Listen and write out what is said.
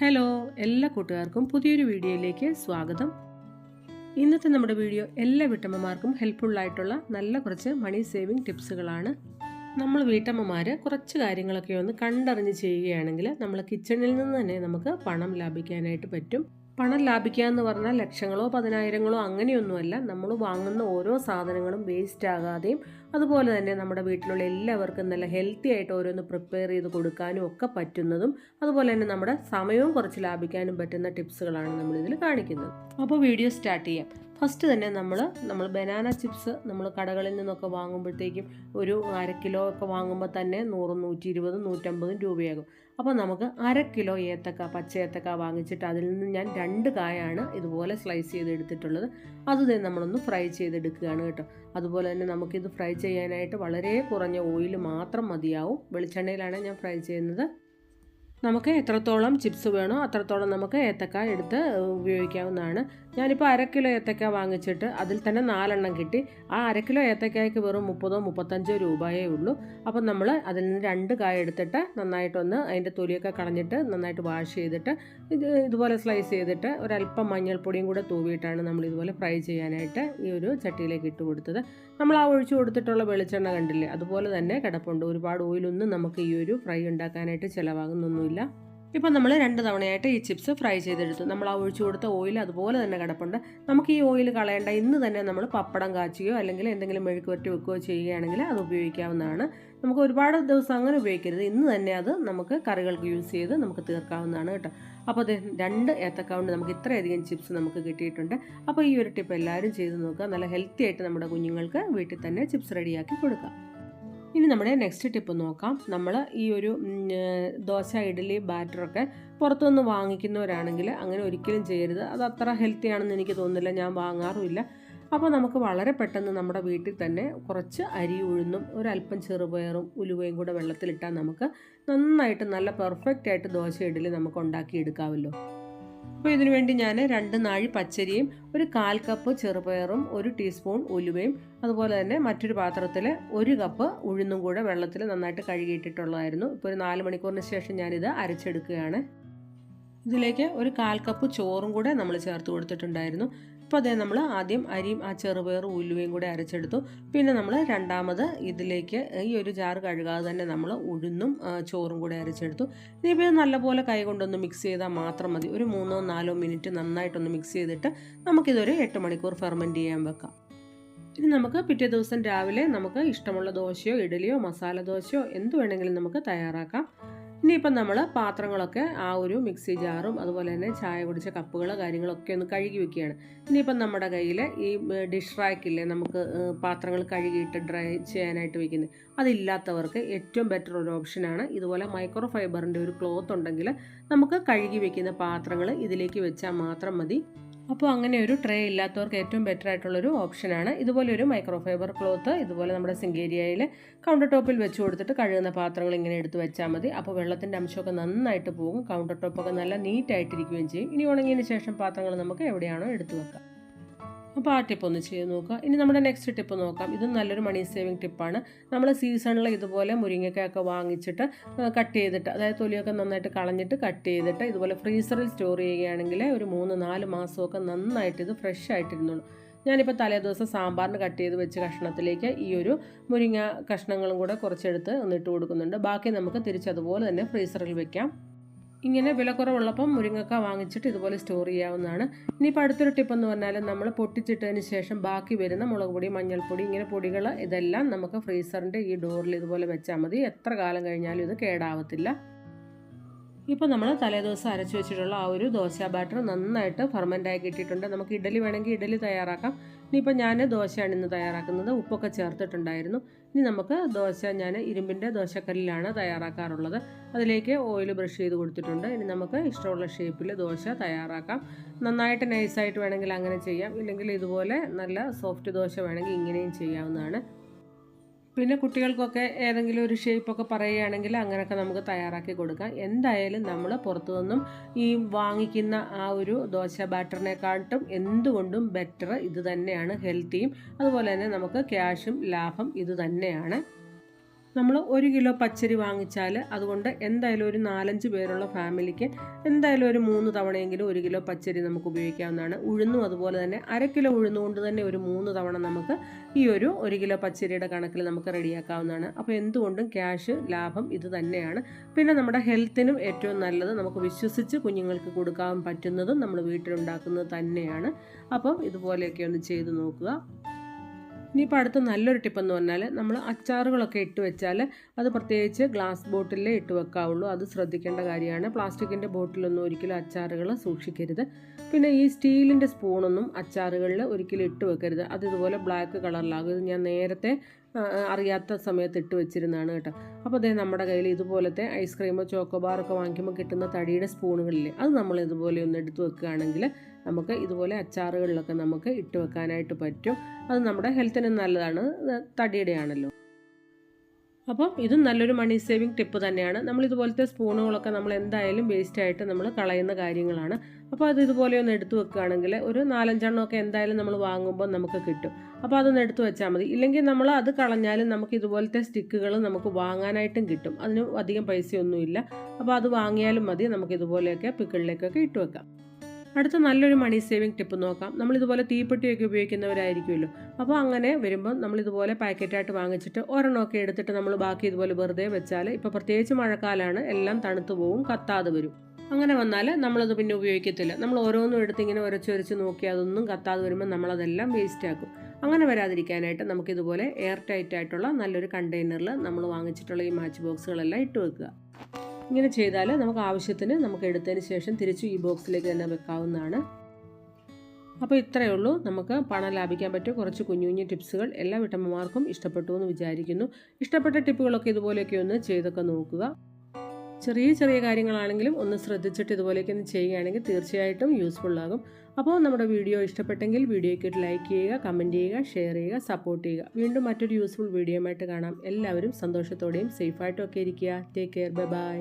Hello എല്ലാ കൂട്ടുകാർക്കും പുതിയൊരു വീഡിയോയിലേക്ക് സ്വാഗതം. ഇന്നത്തെ നമ്മുടെ വീഡിയോ എല്ലാ വീട്ടമ്മമാർക്കും ഹെൽപ്ഫുള്ളായിട്ടുള്ള നല്ല കുറച്ച് മണി സേവിങ് ടിപ്സുകളാണ് നമ്മൾ വീട്ടമ്മമാർ കുറച്ച് കാര്യങ്ങളൊക്കെ ഒന്ന് കണ്ടറിഞ്ഞ് ചെയ്യുകയാണെങ്കിൽ നമ്മൾ കിച്ചണിൽ നിന്ന് തന്നെ നമുക്ക് പണം ലാഭിക്കാനായിട്ട് പറ്റും. പണം ലാഭിക്കുക എന്ന് പറഞ്ഞാൽ ലക്ഷങ്ങളോ പതിനായിരങ്ങളോ അങ്ങനെയൊന്നുമല്ല. നമ്മൾ വാങ്ങുന്ന ഓരോ സാധനങ്ങളും വേസ്റ്റ് ആകാതെയും അതുപോലെ തന്നെ നമ്മുടെ വീട്ടിലുള്ള എല്ലാവർക്കും നല്ല ഹെൽത്തി ആയിട്ട് ഓരോന്ന് പ്രിപ്പയർ ചെയ്ത് കൊടുക്കാനും ഒക്കെ പറ്റുന്നതും അതുപോലെ തന്നെ നമ്മുടെ സമയവും കുറച്ച് ലാഭിക്കാനും പറ്റുന്ന ടിപ്സുകളാണ് നമ്മളിതിൽ കാണിക്കുന്നത്. അപ്പോൾ വീഡിയോ സ്റ്റാർട്ട് ചെയ്യാം. ഫസ്റ്റ് തന്നെ നമ്മൾ നമ്മൾ ബനാന ചിപ്സ് നമ്മൾ കടകളിൽ നിന്നൊക്കെ വാങ്ങുമ്പോഴത്തേക്കും ഒരു അര കിലോ ഒക്കെ വാങ്ങുമ്പോൾ തന്നെ നൂറും നൂറ്റി ഇരുപതും നൂറ്റമ്പതും രൂപയാകും. അപ്പോൾ നമുക്ക് അര കിലോ ഏത്തക്ക പച്ച ഏത്തക്ക വാങ്ങിച്ചിട്ട് അതിൽ നിന്ന് ഞാൻ രണ്ട് കായാണ് ഇതുപോലെ സ്ലൈസ് ചെയ്ത് എടുത്തിട്ടുള്ളത് അത് തന്നെ നമ്മളൊന്ന് ഫ്രൈ ചെയ്തെടുക്കുകയാണ് കേട്ടോ. അതുപോലെ തന്നെ നമുക്കിത് ഫ്രൈ ചെയ്യാനായിട്ട് വളരെ കുറഞ്ഞ ഓയിൽ മാത്രം മതിയാവും. വെളിച്ചെണ്ണയിലാണ് ഞാൻ ഫ്രൈ ചെയ്യുന്നത്. നമുക്ക് എത്രത്തോളം ചിപ്സ് വേണോ അത്രത്തോളം നമുക്ക് ഏത്തക്ക എടുത്ത് ഉപയോഗിക്കാവുന്നതാണ്. ഞാനിപ്പോൾ അര കിലോ ഏത്തക്ക വാങ്ങിച്ചിട്ട് അതിൽ തന്നെ നാലെണ്ണം കിട്ടി. ആ അര കിലോ ഏത്തക്കായ്ക്ക് വെറും മുപ്പതോ മുപ്പത്തഞ്ചോ രൂപയേ ഉള്ളൂ. അപ്പം നമ്മൾ അതിൽ നിന്ന് രണ്ട് കായ എടുത്തിട്ട് നന്നായിട്ടൊന്ന് അതിന്റെ തൊലിയൊക്കെ കളഞ്ഞിട്ട് നന്നായിട്ട് വാഷ് ചെയ്തിട്ട് ഇത് ഇതുപോലെ സ്ലൈസ് ചെയ്തിട്ട് ഒരല്പം മഞ്ഞൾപ്പൊടിയും കൂടെ തൂവിയിട്ടാണ് നമ്മൾ ഇതുപോലെ ഫ്രൈ ചെയ്യാനായിട്ട് ഈ ഒരു ചട്ടിയിലേക്ക് ഇട്ട് കൊടുത്തത്. നമ്മൾ ആ ഒഴിച്ചു കൊടുത്തിട്ടുള്ള വെളിച്ചെണ്ണ കണ്ടില്ലേ? അതുപോലെ തന്നെ കിടപ്പുണ്ട്. ഒരുപാട് ഓയിലൊന്നും നമുക്ക് ഈ ഒരു ഫ്രൈ ഉണ്ടാക്കാനായിട്ട് ചിലവാകുന്നൊന്നുമില്ല ഇപ്പം നമ്മൾ രണ്ട് തവണയായിട്ട് ഈ ചിപ്സ് ഫ്രൈ ചെയ്തെടുത്തു. നമ്മൾ ആ ഒഴിച്ചു കൊടുത്ത ഓയിൽ അതുപോലെ തന്നെ കിടപ്പുണ്ട്. നമുക്ക് ഈ ഓയിൽ കളയേണ്ട ഇന്ന് തന്നെ നമ്മൾ പപ്പടം കാച്ചുകയോ അല്ലെങ്കിൽ എന്തെങ്കിലും മെഴുക്ക് വരട്ടി വെക്കുകയോ ചെയ്യുകയാണെങ്കിൽ അത് ഉപയോഗിക്കാവുന്നതാണ്. നമുക്ക് ഒരുപാട് ദിവസം അങ്ങനെ ഉപയോഗിക്കരുത്. ഇന്ന് തന്നെ അത് നമുക്ക് കറികൾക്ക് യൂസ് ചെയ്ത് നമുക്ക് തീർക്കാവുന്നതാണ് കേട്ടോ. അപ്പോൾ അത് രണ്ട് ഏത്തക്കാവുണ്ട്. നമുക്ക് ഇത്രയധികം ചിപ്സ് നമുക്ക് കിട്ടിയിട്ടുണ്ട്. അപ്പോൾ ഈ ഒരു ടിപ്പ് എല്ലാവരും ചെയ്ത് നോക്കുക. നല്ല ഹെൽത്തി ആയിട്ട് നമ്മുടെ കുഞ്ഞുങ്ങൾക്ക് വീട്ടിൽ തന്നെ ചിപ്സ് റെഡിയാക്കി കൊടുക്കാം ഇനി നമ്മുടെ നെക്സ്റ്റ് ടിപ്പ് നോക്കാം. നമ്മൾ ഈ ഒരു ദോശ ഇഡ്ഡലി ബാറ്ററൊക്കെ പുറത്തുനിന്ന് വാങ്ങിക്കുന്നവരാണെങ്കിൽ അങ്ങനെ ഒരിക്കലും ചെയ്യരുത്. അത് അത്ര ഹെൽത്തി ആണെന്ന് എനിക്ക് തോന്നുന്നില്ല. ഞാൻ വാങ്ങാറുമില്ല. അപ്പോൾ നമുക്ക് വളരെ പെട്ടെന്ന് നമ്മുടെ വീട്ടിൽ തന്നെ കുറച്ച് അരി ഉഴുന്നും ഒരല്പം ചെറുപയറും ഉലുവയും കൂടെ വെള്ളത്തിലിട്ടാൽ നമുക്ക് നന്നായിട്ട് നല്ല പെർഫെക്റ്റ് ആയിട്ട് ദോശ ഇഡ്ഡലി നമുക്ക് ഉണ്ടാക്കിയെടുക്കാമല്ലോ. അപ്പോൾ ഇതിനു വേണ്ടി ഞാൻ രണ്ട് നാഴി പച്ചരിയും ഒരു കാൽ കപ്പ് ചെറുപയറും ഒരു ടീസ്പൂൺ ഉലുവയും അതുപോലെ തന്നെ മറ്റൊരു പാത്രത്തിൽ ഒരു കപ്പ് ഉഴുന്നും കൂടെ വെള്ളത്തിൽ നന്നായിട്ട് കഴുകിയിട്ടിട്ടുള്ളതായിരുന്നു. ഇപ്പോൾ ഒരു നാല് മണിക്കൂറിന് ശേഷം ഞാനിത് അരച്ചെടുക്കുകയാണ്. ഇതിലേക്ക് ഒരു കാൽ കപ്പ് ചോറും കൂടെ നമ്മൾ ചേർത്ത് കൊടുത്തിട്ടുണ്ടായിരുന്നു. അപ്പോൾ അതേ നമ്മൾ ആദ്യം അരിയും ആ ചെറുപയറും ഉലുവയും കൂടെ അരച്ചെടുത്തു. പിന്നെ നമ്മൾ രണ്ടാമത് ഇതിലേക്ക് ഈ ഒരു ജാറ് കഴുകാതെ തന്നെ നമ്മൾ ഉഴുന്നും ചോറും കൂടെ അരച്ചെടുത്തു. ഇനിയിപ്പോൾ ഇത് നല്ലപോലെ കൈ കൊണ്ടൊന്ന് മിക്സ് ചെയ്താൽ മാത്രം മതി. ഒരു മൂന്നോ നാലോ മിനിറ്റ് നന്നായിട്ടൊന്ന് മിക്സ് ചെയ്തിട്ട് നമുക്കിതൊരു എട്ട് മണിക്കൂർ ഫെർമെന്റ് ചെയ്യാൻ വെക്കാം. ഇനി നമുക്ക് പിറ്റേ ദിവസം രാവിലെ നമുക്ക് ഇഷ്ടമുള്ള ദോശയോ ഇഡലിയോ മസാല ദോശയോ എന്ത് വേണമെങ്കിലും നമുക്ക് തയ്യാറാക്കാം. ഇനിയിപ്പം നമ്മൾ പാത്രങ്ങളൊക്കെ ആ ഒരു മിക്സി ജാറും അതുപോലെ തന്നെ ചായ കുടിച്ച കപ്പുകൾ കാര്യങ്ങളൊക്കെ ഒന്ന് കഴുകി വെക്കുകയാണ്. ഇനിയിപ്പം നമ്മുടെ കയ്യിൽ ഈ ഡിഷ് റാക്കില്ലേ നമുക്ക് പാത്രങ്ങൾ കഴുകിയിട്ട് ഡ്രൈ ചെയ്യാനായിട്ട് വെക്കുന്നത്. അതില്ലാത്തവർക്ക് ഏറ്റവും ബെറ്റർ ഒരു ഓപ്ഷനാണ് ഇതുപോലെ മൈക്രോ ഫൈബറിന്റെ ഒരു ക്ലോത്ത് ഉണ്ടെങ്കിൽ നമുക്ക് കഴുകി വെക്കുന്ന പാത്രങ്ങൾ ഇതിലേക്ക് വെച്ചാൽ മാത്രം മതി. അപ്പോൾ അങ്ങനെ ഒരു ട്രേ ഇല്ലാത്തവർക്ക് ഏറ്റവും ബെറ്റർ ആയിട്ടുള്ളൊരു ഓപ്ഷനാണ് ഇതുപോലെ ഒരു മൈക്രോ ഫൈബർ ക്ലോത്ത് ഇതുപോലെ നമ്മുടെ സിങ്കേരിയയിൽ കൗണ്ടർ ടോപ്പിൽ വെച്ച് കൊടുത്തിട്ട് കഴുകുന്ന പാത്രങ്ങൾ ഇങ്ങനെ എടുത്ത് വെച്ചാൽ മതി. അപ്പോൾ വെള്ളത്തിന്റെ അംശമൊക്കെ നന്നായിട്ട് പോകും. കൗണ്ടർ ടോപ്പൊക്കെ നല്ല നീറ്റായിട്ടിരിക്കുകയും ചെയ്യും. ഇനി ഉണങ്ങിയതിന് ശേഷം പാത്രങ്ങൾ നമുക്ക് എവിടെയാണോ എടുത്തു വെക്കാം. അപ്പോൾ ആ ടിപ്പ് ഒന്ന് ചെയ്ത് നോക്കുക. ഇനി നമ്മുടെ നെക്സ്റ്റ് ടിപ്പ് നോക്കാം. ഇതും നല്ലൊരു മണി സേവിങ് ടിപ്പാണ് നമ്മൾ സീസണിൽ ഇതുപോലെ മുരിങ്ങക്കായൊക്കെ വാങ്ങിച്ചിട്ട് കട്ട് ചെയ്തിട്ട് അതായത് തൊലിയൊക്കെ നന്നായിട്ട് കളഞ്ഞിട്ട് കട്ട് ചെയ്തിട്ട് ഇതുപോലെ ഫ്രീസറിൽ സ്റ്റോർ ചെയ്യുകയാണെങ്കിൽ ഒരു മൂന്ന് നാല് മാസമൊക്കെ നന്നായിട്ട് ഇത് ഫ്രഷ് ആയിട്ടിരുന്നുള്ളൂ ഞാനിപ്പോൾ തലേദിവസം സാമ്പാറിന് കട്ട് ചെയ്ത് വെച്ച് കഷ്ണത്തിലേക്ക് ഈ ഒരു മുരിങ്ങ കഷ്ണങ്ങളും കൂടെ കുറച്ചെടുത്ത് ഒന്നിട്ട് കൊടുക്കുന്നുണ്ട്. ബാക്കി നമുക്ക് തിരിച്ചതുപോലെ തന്നെ ഫ്രീസറിൽ വെക്കാം. ഇങ്ങനെ വില കുറവുള്ളപ്പം മുരിങ്ങക്ക വാങ്ങിച്ചിട്ട് ഇതുപോലെ സ്റ്റോർ ചെയ്യാവുന്നതാണ്. ഇനിയിപ്പോൾ അടുത്തൊരു ടിപ്പ് എന്ന് പറഞ്ഞാൽ നമ്മൾ പൊട്ടിച്ചിട്ടതിന് ശേഷം ബാക്കി വരുന്ന മുളക് പൊടി മഞ്ഞൾപ്പൊടി ഇങ്ങനെ പൊടികൾ ഇതെല്ലാം നമുക്ക് ഫ്രീസറിന്റെ ഈ ഡോറിൽ ഇതുപോലെ വെച്ചാൽ മതി. എത്ര കാലം കഴിഞ്ഞാലും ഇത് കേടാവത്തില്ല. ഇപ്പോൾ നമ്മൾ തലേദിവസം അരച്ച് വെച്ചിട്ടുള്ള ആ ഒരു ദോശ ബാറ്റർ നന്നായിട്ട് ഫെർമെന്റായി കിട്ടിയിട്ടുണ്ട്. നമുക്ക് ഇഡലി വേണമെങ്കിൽ ഇഡലി തയ്യാറാക്കാം. ഇനിയിപ്പോൾ ഞാൻ ദോശയാണ് ഇന്ന് തയ്യാറാക്കുന്നത്. ഉപ്പൊക്കെ ചേർത്തിട്ടുണ്ടായിരുന്നു. ഇനി നമുക്ക് ദോശ ഞാൻ ഇരുമ്പിന്റെ ദോശക്കല്ലിലാണ് തയ്യാറാക്കാറുള്ളത്. അതിലേക്ക് ഓയിൽ ബ്രഷ് ചെയ്ത് കൊടുത്തിട്ടുണ്ട്. ഇനി നമുക്ക് ഇഷ്ടമുള്ള ഷേപ്പിൽ ദോശ തയ്യാറാക്കാം. നന്നായിട്ട് നൈസായിട്ട് വേണമെങ്കിൽ അങ്ങനെ ചെയ്യാം. ഇല്ലെങ്കിൽ ഇതുപോലെ നല്ല സോഫ്റ്റ് ദോശ വേണമെങ്കിൽ ഇങ്ങനെയും ചെയ്യാവുന്നതാണ്. പിന്നെ കുട്ടികൾക്കൊക്കെ ഏതെങ്കിലും ഒരു ഷേപ്പൊക്കെ പറയുകയാണെങ്കിൽ അങ്ങനെയൊക്കെ നമുക്ക് തയ്യാറാക്കി കൊടുക്കാം. എന്തായാലും നമ്മൾ പുറത്തു നിന്നും ഈ വാങ്ങിക്കുന്ന ആ ഒരു ദോശ ബാറ്ററിനെക്കാട്ടും എന്തുകൊണ്ടും ബെറ്റർ ഇത് തന്നെയാണ് ഹെൽത്തിയും അതുപോലെ തന്നെ നമുക്ക് ക്യാഷും ലാഭം ഇത് തന്നെയാണ്. നമ്മൾ ഒരു കിലോ പച്ചരി വാങ്ങിച്ചാൽ അതുകൊണ്ട് എന്തായാലും ഒരു നാലഞ്ച് പേരുള്ള ഫാമിലിക്ക് എന്തായാലും ഒരു മൂന്ന് തവണയെങ്കിലും ഒരു കിലോ പച്ചരി നമുക്ക് ഉപയോഗിക്കാവുന്നതാണ്. ഉഴുന്നും അതുപോലെ തന്നെ അര കിലോ ഉഴുന്നുകൊണ്ട് തന്നെ ഒരു മൂന്ന് തവണ നമുക്ക് ഈ ഒരു ഒരു കിലോ പച്ചരിയുടെ കണക്കിൽ നമുക്ക് റെഡിയാക്കാവുന്നതാണ്. അപ്പോൾ എന്തുകൊണ്ടും ക്യാഷ് ലാഭം ഇത് തന്നെയാണ്. പിന്നെ നമ്മുടെ ഹെൽത്തിനും ഏറ്റവും നല്ലത് നമുക്ക് വിശ്വസിച്ച് കുഞ്ഞുങ്ങൾക്ക് കൊടുക്കാൻ പറ്റുന്നതും നമ്മൾ വീട്ടിലുണ്ടാക്കുന്നത് തന്നെയാണ്. അപ്പം ഇതുപോലെയൊക്കെ ഒന്ന് ചെയ്ത് നോക്കുക. ഇനിയിപ്പോൾ അടുത്ത നല്ലൊരു ടിപ്പെന്ന് പറഞ്ഞാൽ നമ്മൾ അച്ചാറുകളൊക്കെ ഇട്ട് വെച്ചാൽ അത് പ്രത്യേകിച്ച് ഗ്ലാസ് ബോട്ടിലേ ഇട്ട് വെക്കാവുള്ളൂ. അത് ശ്രദ്ധിക്കേണ്ട കാര്യമാണ്. പ്ലാസ്റ്റിക്കിന്റെ ബോട്ടിലൊന്നും ഒരിക്കലും അച്ചാറുകൾ സൂക്ഷിക്കരുത്. പിന്നെ ഈ സ്റ്റീലിന്റെ സ്പൂണൊന്നും അച്ചാറുകളിൽ ഒരിക്കലും ഇട്ട് വെക്കരുത്. അത് ഇതുപോലെ ബ്ലാക്ക് കളറിലാകും ഇത് ഞാൻ നേരത്തെ അറിയാത്ത സമയത്ത് ഇട്ട് വെച്ചിരുന്നതാണ് കേട്ടോ. അപ്പോൾ അതേ നമ്മുടെ കയ്യിൽ ഇതുപോലത്തെ ഐസ്ക്രീമോ ചോക്കോബാറൊക്കെ വാങ്ങിക്കുമ്പോൾ കിട്ടുന്ന തടിയുടെ സ്പൂണുകളില്ലേ അത് നമ്മൾ ഇതുപോലെ ഒന്ന് എടുത്ത് വെക്കുകയാണെങ്കിൽ നമുക്ക് ഇതുപോലെ അച്ചാറുകളിലൊക്കെ നമുക്ക് ഇട്ട് വെക്കാനായിട്ട് പറ്റും. അത് നമ്മുടെ ഹെൽത്തിന് നല്ലതാണ്. തടിയുടെ ആണല്ലോ അപ്പം ഇത് നല്ലൊരു മണി സേവിങ് ടിപ്പ് തന്നെയാണ്. നമ്മൾ ഇതുപോലത്തെ സ്പൂണുകളൊക്കെ നമ്മൾ എന്തായാലും വേസ്റ്റ് ആയിട്ട് നമ്മൾ കളയുന്ന കാര്യങ്ങളാണ്. അപ്പോൾ അത് ഇതുപോലെ ഒന്ന് എടുത്തു വെക്കുകയാണെങ്കിൽ ഒരു നാലഞ്ചെണ്ണമൊക്കെ എന്തായാലും നമ്മൾ വാങ്ങുമ്പോൾ നമുക്ക് കിട്ടും. അപ്പോൾ അതൊന്ന് എടുത്തു വെച്ചാൽ മതി. ഇല്ലെങ്കിൽ നമ്മൾ അത് കളഞ്ഞാലും നമുക്ക് ഇതുപോലത്തെ സ്റ്റിക്കുകൾ നമുക്ക് വാങ്ങാനായിട്ടും കിട്ടും. അതിന് അധികം പൈസയൊന്നുമില്ല. അപ്പോൾ അത് വാങ്ങിയാലും മതി. നമുക്ക് ഇതുപോലെയൊക്കെ പിക്കിളിലേക്കൊക്കെ ഇട്ട് വെക്കാം. അടുത്ത നല്ലൊരു മണി സേവിങ് ടിപ്പ് നോക്കാം. നമ്മളിതുപോലെ തീപ്പെട്ടിയൊക്കെ ഉപയോഗിക്കുന്നവരായിരിക്കുമല്ലോ. അപ്പോൾ അങ്ങനെ വരുമ്പോൾ നമ്മളിതുപോലെ പാക്കറ്റായിട്ട് വാങ്ങിച്ചിട്ട് ഒരെണ്ണമൊക്കെ എടുത്തിട്ട് നമ്മൾ ബാക്കി ഇതുപോലെ വെറുതെ വെച്ചാൽ ഇപ്പോൾ പ്രത്യേകിച്ച് മഴക്കാലമാണ് എല്ലാം തണുത്തു പോവും കത്താതെ വരും. അങ്ങനെ വന്നാൽ നമ്മളത് പിന്നെ ഉപയോഗിക്കത്തില്ല. നമ്മൾ ഓരോന്നും എടുത്ത് ഇങ്ങനെ ഉരച്ചൊരച്ച് നോക്കി അതൊന്നും കത്താതെ വരുമ്പോൾ നമ്മളതെല്ലാം വേസ്റ്റ് ആക്കും. അങ്ങനെ വരാതിരിക്കാനായിട്ട് നമുക്കിതുപോലെ എയർ ടൈറ്റ് ആയിട്ടുള്ള നല്ലൊരു കണ്ടെയ്നറിൽ നമ്മൾ വാങ്ങിച്ചിട്ടുള്ള ഈ മാച്ച് ബോക്സുകളെല്ലാം ഇട്ട് വെക്കുക. ഇങ്ങനെ ചെയ്താൽ നമുക്ക് ആവശ്യത്തിന് നമുക്ക് എടുത്തതിന് ശേഷം തിരിച്ചു ഈ ബോക്സിലേക്ക് തന്നെ വെക്കാവുന്നതാണ്. അപ്പോൾ ഇത്രയേ ഉള്ളൂ. നമുക്ക് പണം ലാഭിക്കാൻ പറ്റിയ കുറച്ച് കുഞ്ഞു കുഞ്ഞു ടിപ്സുകൾ എല്ലാ വീട്ടമ്മമാർക്കും ഇഷ്ടപ്പെട്ടു എന്ന് വിചാരിക്കുന്നു. ഇഷ്ടപ്പെട്ട ടിപ്പുകളൊക്കെ ഇതുപോലെയൊക്കെ ഒന്ന് ചെയ്തൊക്കെ നോക്കുക. ചെറിയ ചെറിയ കാര്യങ്ങളാണെങ്കിലും ഒന്ന് ശ്രദ്ധിച്ചിട്ട് ഇതുപോലെയൊക്കെ ഒന്ന് ചെയ്യുകയാണെങ്കിൽ തീർച്ചയായിട്ടും യൂസ്ഫുൾ ആകും. അപ്പോൾ നമ്മുടെ വീഡിയോ ഇഷ്ടപ്പെട്ടെങ്കിൽ വീഡിയോയ്ക്ക് ലൈക്ക് ചെയ്യുക കമന്റ് ചെയ്യുക ഷെയർ ചെയ്യുക സപ്പോർട്ട് ചെയ്യുക. വീണ്ടും മറ്റൊരു യൂസ്ഫുൾ വീഡിയോയുമായിട്ട് കാണാം. എല്ലാവരും സന്തോഷത്തോടെയും സേഫായിട്ടും ഒക്കെ ഇരിക്കുക. Take care bye bye